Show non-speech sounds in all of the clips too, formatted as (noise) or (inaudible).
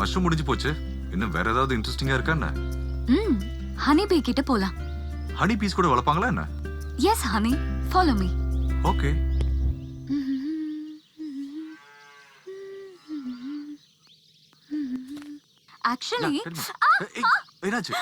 Mushroom முடிஞ்சு போச்சு. இன்னும் வேற ஏதாவது இன்ட்ரெஸ்டிங்கா இருக்கா என்ன? ம் ஹனி பீ கிட்ட போலாம். ஹனி பீஸ் கூட வளர்ப்பாங்களா என்ன? Yes honey follow me okay actually என்னாச்சு?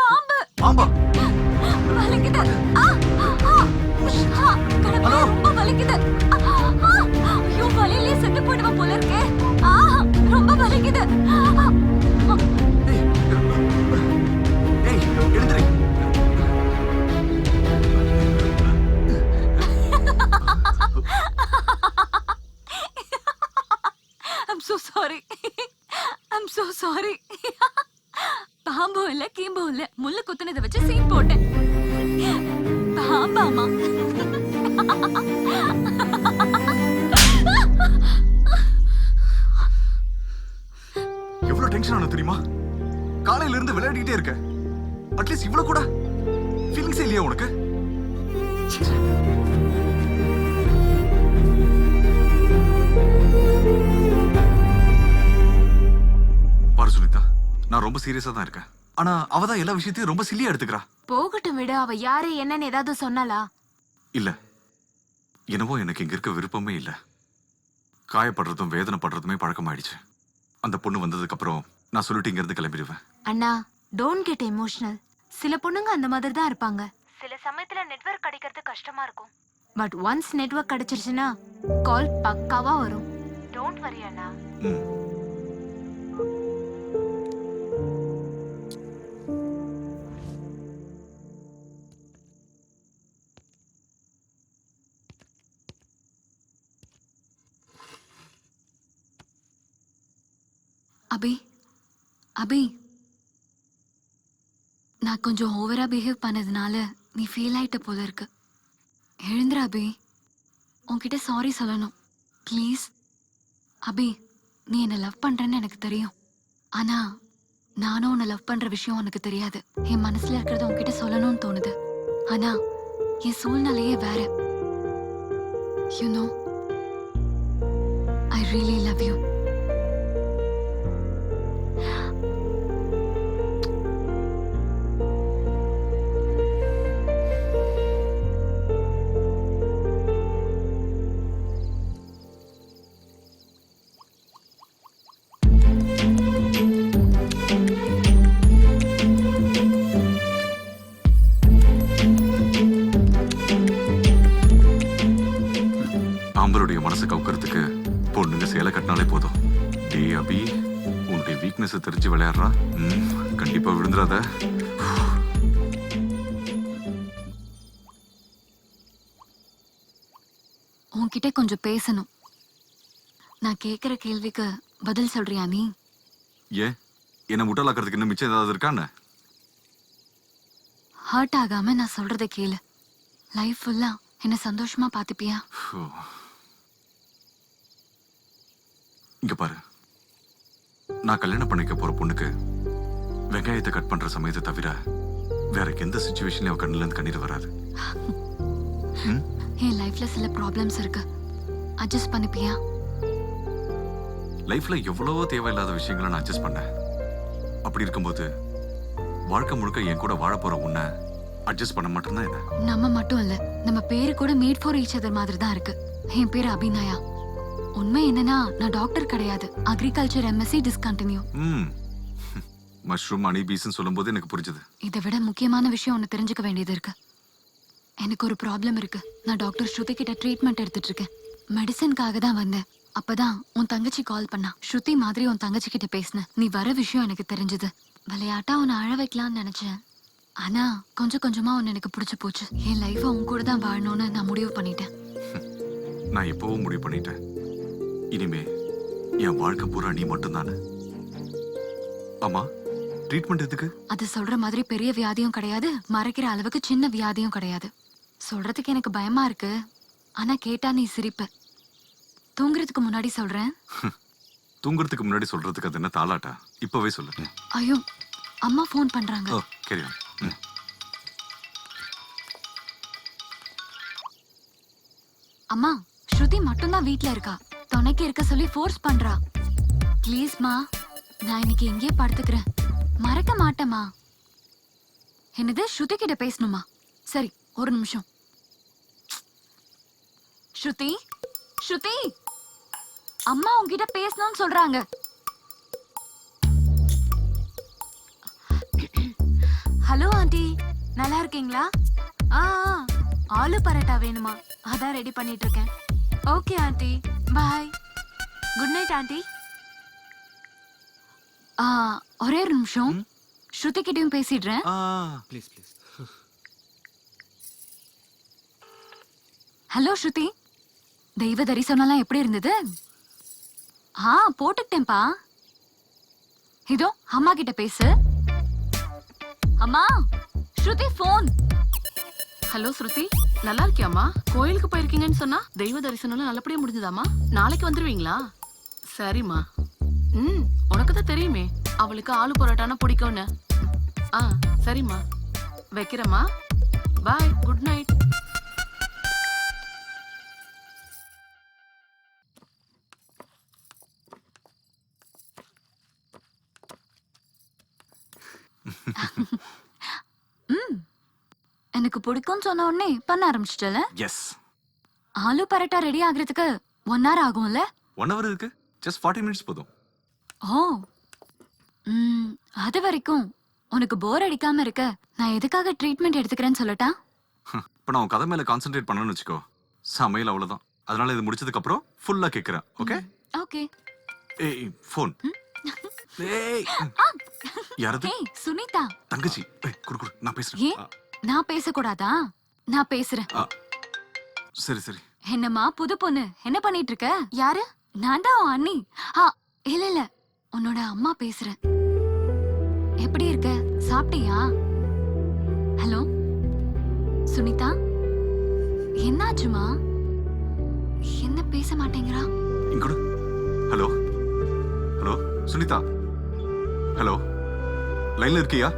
பாம்பு. பாம்பா? So sorry. (laughs) I'm so sorry. (laughs) பாம்பும் இல்ல கீம்பும் இல்ல. முள்ளு குத்துனதை வச்சு சீன் போட்டேன். பாம்பாமா எவ்வளவு டென்ஷன் ஆன தெரியுமா? காலையில இருந்து விளையாடிட்டே இருக்க. அட்லீஸ்ட் இவ்வளவு கூட ஃபீலிங்ஸே இல்லையா உனக்கு? நான் ரொம்ப சீரியஸா தான் இருக்கேன். ஆனா அவ தான் எல்லா விஷயத்தையும் ரொம்ப சில்லியா எடுத்துக்கிறா. போகட்டும் விடு அவ யாரு என்னன்னு ஏதாவது சொன்னாளா? இல்ல. என்னவோ எனக்கு இங்க இருக்க விருப்பமே இல்ல. காயப்படுறதும் வேதனைப்படுறதுமே பழக்கமாயிடுச்சு. அந்த பொண்ணு வந்ததுக்கு அப்புறம் நான் சொல்லிட்டு இங்க இருந்து கிளம்பிடுவேன். அண்ணா டோன்ட் கெட் எமோஷனல் சில பொண்ணுங்க அந்த மாதிரி தான் இருப்பாங்க. சில சமயத்துல நெட்வொர்க் கிடைக்கிறது கஷ்டமா இருக்கும். பட் ஒன்ஸ் நெட்வொர்க் கிடைச்சிருச்சுன்னா கால் பக்காவா வரும். டோன்ட் வரி அண்ணா. அபி அபி. நான் கொஞ்சம் ஓவரா பிஹேவ் பண்ணதுனால நீ ஃபீல் ஆயிட்ட போல இருக்கு. எழுந்துரு அபி. உன்கிட்ட சாரி சொல்லணும். ப்ளீஸ் அபி நீ என்ன லவ் பண்றேன்னு எனக்கு தெரியும். ஆனா நானும் உன்னை லவ் பண்ற விஷயம் உனக்கு தெரியாது. என் மனசுல இருக்கிறத உன்கிட்ட சொல்லணும்னு தோணுது. ஆனா என் சூழ்நிலையே வேற. You know I really love you மனசை கவுக்கிறதுக்கு பொண்ணுங்க சேலை கட்டினாலே போதும். டே அபி உன்னுடைய வீக்னஸ் தெரிஞ்சு விளையாடுறா. ம், கண்டிப்பா விழுந்துடாத. உன்கிட்ட கொஞ்சம் பேசணும். நான் கேக்குற கேள்விக்கு பதில் சொல்றியா நீ ஏன்? என்ன முட்டாளாக்குறதுக்கு இன்னும் மிச்சம் ஏதாவது இருக்கா என்ன? ஹர்ட் ஆகாம நான் சொல்றத கேளு. லைஃப் ஃபுல்லா என்ன சந்தோஷமா பாத்துப்பியா இங்க பாரு. நான் கல்யாணம் பண்ணிக்க போற பொண்ணுக்கு வெங்காயத்தை கட் பண்ற சமயத்தை தவிர வேற எந்த சுச்சுவேஷன்லயும் அவ கண்ணுல இருந்து கண்ணீர் வராது? என் லைஃப்ல சில ப்ராப்ளம்ஸ் இருக்கு. அட்ஜஸ்ட் பண்ணிப்பியா? லைஃப்ல எவ்வளவோ தேவையில்லாத விஷயங்களை நான் அட்ஜஸ்ட் பண்ணேன். அப்படி இருக்கும்போது வாழ்க்கை முழுக்க என் கூட வாழ போற உன்னை அட்ஜஸ்ட் பண்ண மாட்டேன்னா என்ன? நம்ம மட்டும் இல்ல நம்ம பேரு கூட மேட் ஃபார் ஈச் அதர் மாதிரி தான் இருக்கு. என் பேரு அபிநயா. உண்மை என்னன்னா நான் டாக்டர் கிடையாது. அக்ரிகல்ச்சர் எம்எஸ்சி டிஸ்கண்டினியூ ம். மஷ்ரூம் அனி பீஸ்ன்னு சொல்லும்போது எனக்கு புரிஞ்சுது. இதை விட முக்கியமான விஷயம் ஒன்று தெரிஞ்சுக்க வேண்டியது இருக்கு. எனக்கு ஒரு ப்ராப்ளம் இருக்கு. நான் டாக்டர் ஸ்ருதி கிட்ட ட்ரீட்மெண்ட் எடுத்துட்டு இருக்கேன் மெடிசனுக்காக தான் வந்தேன். அப்பதான் உன் தங்கச்சி கால் பண்ணா. ஸ்ருதி மாதிரி உன் தங்கச்சி கிட்ட பேசினேன். நீ வர விஷயம் எனக்கு தெரிஞ்சது. விளையாட்டா உன்னை அழ வைக்கலாம்னு நினைச்சேன். ஆனா கொஞ்சம் கொஞ்சமா உன்னை எனக்கு பிடிச்சு போச்சு. என் லைஃபை உன் கூட தான் வாழணும்னு நான் முடிவு பண்ணிட்டேன். (laughs) நான் எப்பவும் முடிவு பண்ணிட்டேன். இனிமே என் வாழ்க்கை பூரா நீ மட்டும்தானே? ஆமா ட்ரீட்மெண்ட் எதுக்கு? அது சொல்ற மாதிரி பெரிய வியாதியும் கிடையாது மறைக்கிற அளவுக்கு சின்ன வியாதியும் கிடையாது. சொல்றதுக்கு எனக்கு பயமா இருக்கு ஆனா கேட்டா நீ சிரிப்ப. தூங்குறதுக்கு முன்னாடி சொல்றேன். (laughs) தூங்குறதுக்கு முன்னாடி சொல்றதுக்கு அது என்ன தாளாட்டா? இப்பவே சொல்லு ஐயோ அம்மா ஃபோன் பண்றாங்க. ஓ கேரி ம். அம்மா ஸ்ருதி மட்டும்தான் வீட்ல இருக்கா? துணைக்கு இருக்க சொல்லி ஃபோர்ஸ் பண்றா. ப்ளீஸ்மா நான் இன்னைக்கு எங்கேயே படுத்துக்கிறேன். மறக்க மாட்டேமா என்னது ஸ்ருதி கிட்ட பேசணுமா? சரி ஒரு நிமிஷம். ஸ்ருதி ஸ்ருதி! அம்மா உங்ககிட்ட பேசணும்னு சொல்றாங்க. Hello aunty. நல்லா இருக்கீங்களா? ஆ ஆ, ஆலு பரோட்டா வேணுமா? அதான் ரெடி பண்ணிட்டு இருக்கேன். Okay aunty. Bye good night aunty ஒரே ஒரு நிமிஷம். ஸ்ருதி கிட்டயும் பேசிடுறேன். Please please hello Shruti. தெய்வ தரிசனம்லாம் எப்படி இருந்தது? ஆ போட்டுக்கிட்டேன்ப்பா. இதோ அம்மா கிட்ட பேசு. அம்மா ஸ்ருதி ஃபோன் ஹலோ ஸ்ருதி நல்லா இருக்கியாம்மா கோயிலுக்கு போயிருக்கீங்கன்னு சொன்னா தெய்வ தரிசனம்லாம் நல்லபடியா முடிஞ்சதாமா நாளைக்கு வந்துருவீங்களா? சரிம்மா. ம் உனக்கு தான் தெரியுமே அவளுக்கு ஆளு பரோட்டானா பிடிக்கும்னு. ஆ சரிம்மா. வைக்கிறேம்மா. Bye good night. பிடிக்கும்னு சொன்ன உடனே பண்ண ஆரம்பிச்சிட்டல? எஸ் ஆலு பரோட்டா ரெடி ஆகுறதுக்கு ஒன் ஹவர் ஆகும்ல? ஒன் ஹவர் இருக்கு. ஜஸ்ட் ஃபார்ட்டி மினிட்ஸ் போதும். ஓ. ம் அது வரைக்கும் உனக்கு போர் அடிக்காம இருக்க நான் எதுக்காக ட்ரீட்மெண்ட் எடுத்துக்கிறேன்னு சொல்லட்டா? இப்போ நான் உன் கதை மேல கான்சென்ட்ரேட் பண்ணணும்னு வச்சுக்கோ. சமையல் அவ்வளவுதான். அதனால இது முடிச்சதுக்கு அப்புறம் ஃபுல்லா கேட்கிறேன் ஓகே ஓகே ஏய் ஃபோன் ஏய். யாரது? சுனிதா. தங்கச்சி. குடு குடு நான் பேசுறேன். நான் பேசக்கூடாதா? நான் பேசுறேன். ஆ, சரி சரி. என்னம்மா புது பொண்ணு. என்ன பண்ணிட்டு இருக்க யாரு? நான் தான் உன் அண்ணி. ஆ இல்ல இல்ல. உன்னோட அம்மா பேசுறேன். எப்படி இருக்க? சாப்பிட்டியா? ஹலோ? சுனிதா? என்னாச்சுமா? என்ன பேச மாட்டேங்கிறா? இங்க கொடு. ஹலோ? ஹலோ? சுனிதா? ஹலோ? லைன்ல இருக்கியா?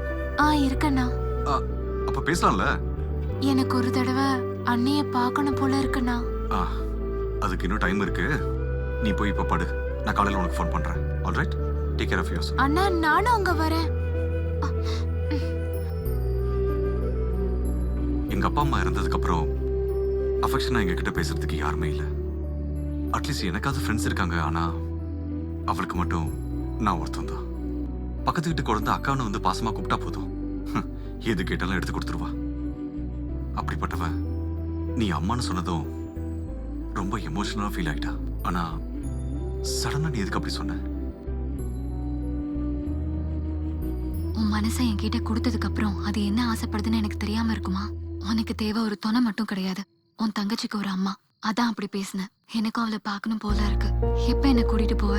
ஆ இருக்கண்ணா. ஆ, அப்ப பேசலாம்ல? எனக்கு ஒரு தடவை அண்ணிய பார்க்கணும் போல இருக்குண்ணா. ஆ அதுக்கு இன்னும் டைம் இருக்கு. நீ போய் இப்ப படு. நான் காலையில உனக்கு ஃபோன் பண்றேன். Alright take care of yours அண்ணா நானும் அங்க வரேன். எங்க அப்பா அம்மா இறந்ததுக்கு அப்புறம் அஃபெக்ஷனா எங்க கிட்ட பேசுறதுக்கு யாருமே இல்ல. அட்லீஸ்ட் எனக்காவது ஃப்ரெண்ட்ஸ் இருக்காங்க. ஆனா அவளுக்கு மட்டும் நான் ஒருத்தன் தான். பக்கத்து வீட்டு குழந்தை அக்கான்னு வந்து பாசமா கூப்பிட்டா போதும். எது கேட்டாலும் எடுத்து கொடுத்துருவா. அப்படிப்பட்டவன் நீ அம்மான்னு சொன்னதும் ரொம்ப எமோஷனலா ஃபீல் ஆயிட்டா. ஆனா சடனா நீ எதுக்கு அப்படி சொன்ன? உன் மனசை என்கிட்ட கொடுத்ததுக்கு அப்புறம் அது என்ன ஆசைப்படுதுன்னு எனக்கு தெரியாம இருக்குமா? உனக்கு தேவை ஒரு துணை மட்டும் கிடையாது. உன் தங்கச்சிக்கு ஒரு அம்மா. அதான் அப்படி பேசினேன் எனக்கும் அவளை பார்க்கணும் போல இருக்கு. எப்ப என்ன கூட்டிட்டு போவ?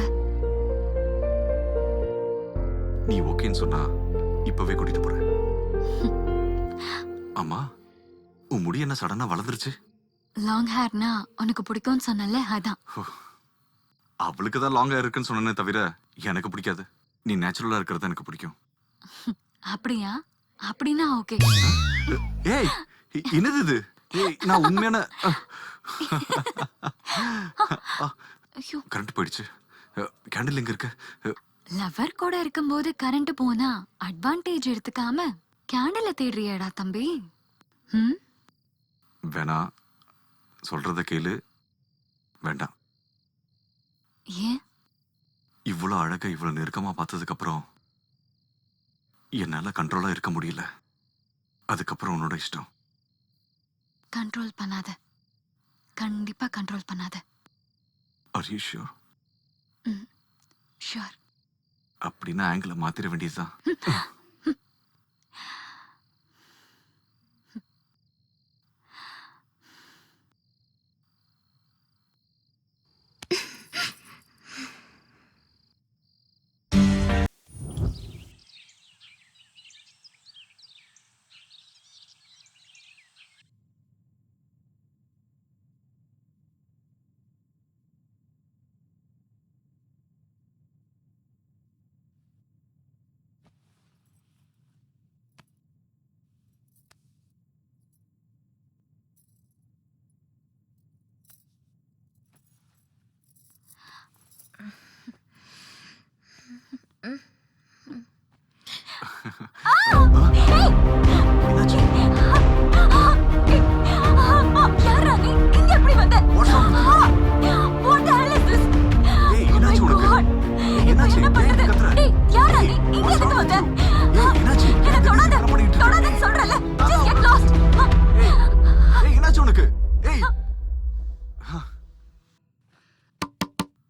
நீ ஓகேன்னு சொன்னா இப்பவே கூட்டிட்டு போறேன் ஆமா உன் முடி என்ன சடனா வளர்ந்துருச்சு? லாங் ஹேர்னா உனக்கு பிடிக்கும்னு சொன்னல அதான். அவளுக்கு தான் லாங்கா இருக்குன்னு சொன்னனே தவிர எனக்கு பிடிக்காது. நீ நேச்சுரலா இருக்கிறது எனக்கு பிடிக்கும். அப்படியா? அப்படின்னா ஓகே ஏய் என்னது இது? ஏய் நான் உண்மையான ஐயோ. கரண்ட் போயிடுச்சு. கேண்டில் எங்க இருக்கு? லவர் கூட இருக்கும்போது கரண்ட் போனா அட்வான்டேஜ் எடுத்துக்காம கேண்டில தேடுறியாடா தம்பி? ம்? வேணா சொல்றத கேளு. வேண்டாம். ஏன்? இவ்வளோ அழகா இவ்வளோ நெருக்கமா பார்த்ததுக்கு அப்புறம் என்னால கண்ட்ரோலா இருக்க முடியல. அதுக்கப்புறம் உன்னோட இஷ்டம். கண்ட்ரோல் பண்ணாத. கண்டிப்பா கண்ட்ரோல் பண்ணாத. ஆர் யூ ஷூர் ஷூர் அப்படின்னா ஆங்கிள மாத்திர வேண்டியதுதான். (laughs)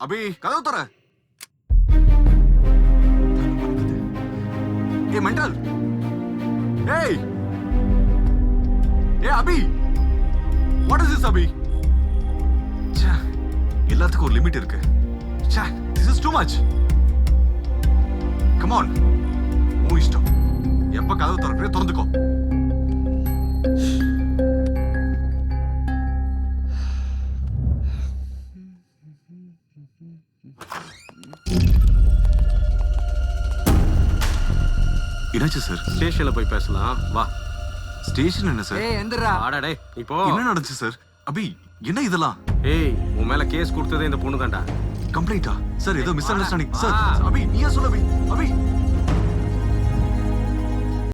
அபி கதவு தர ஏ மெண்டல் ஏய். ஏய் Abhi. What is this Abhi? எல்லாத்துக்கும் ஒரு லிமிட் இருக்கு. This is too much come on உன் இஷ்டம். எப்ப கதவு திறக்கிறே திறந்துக்கோ. என்னாச்சு சார்? ஸ்டேஷன்ல போய் பேசலாம். வா. ஸ்டேஷன் என்ன சார்? ஏய் எந்திரா. வாடா டேய் இப்போ. என்ன நடந்துச்சு சார்? அபி என்ன இதெல்லாம்? ஏய் உன் மேல கேஸ் கொடுத்ததே இந்த பொண்ணு தான்டா கம்ப்ளைண்டா? சார் ஏதோ மிஸ் அண்டர்ஸ்டாண்டிங் சார். அபி நீயே சொல்ல அபி அபி.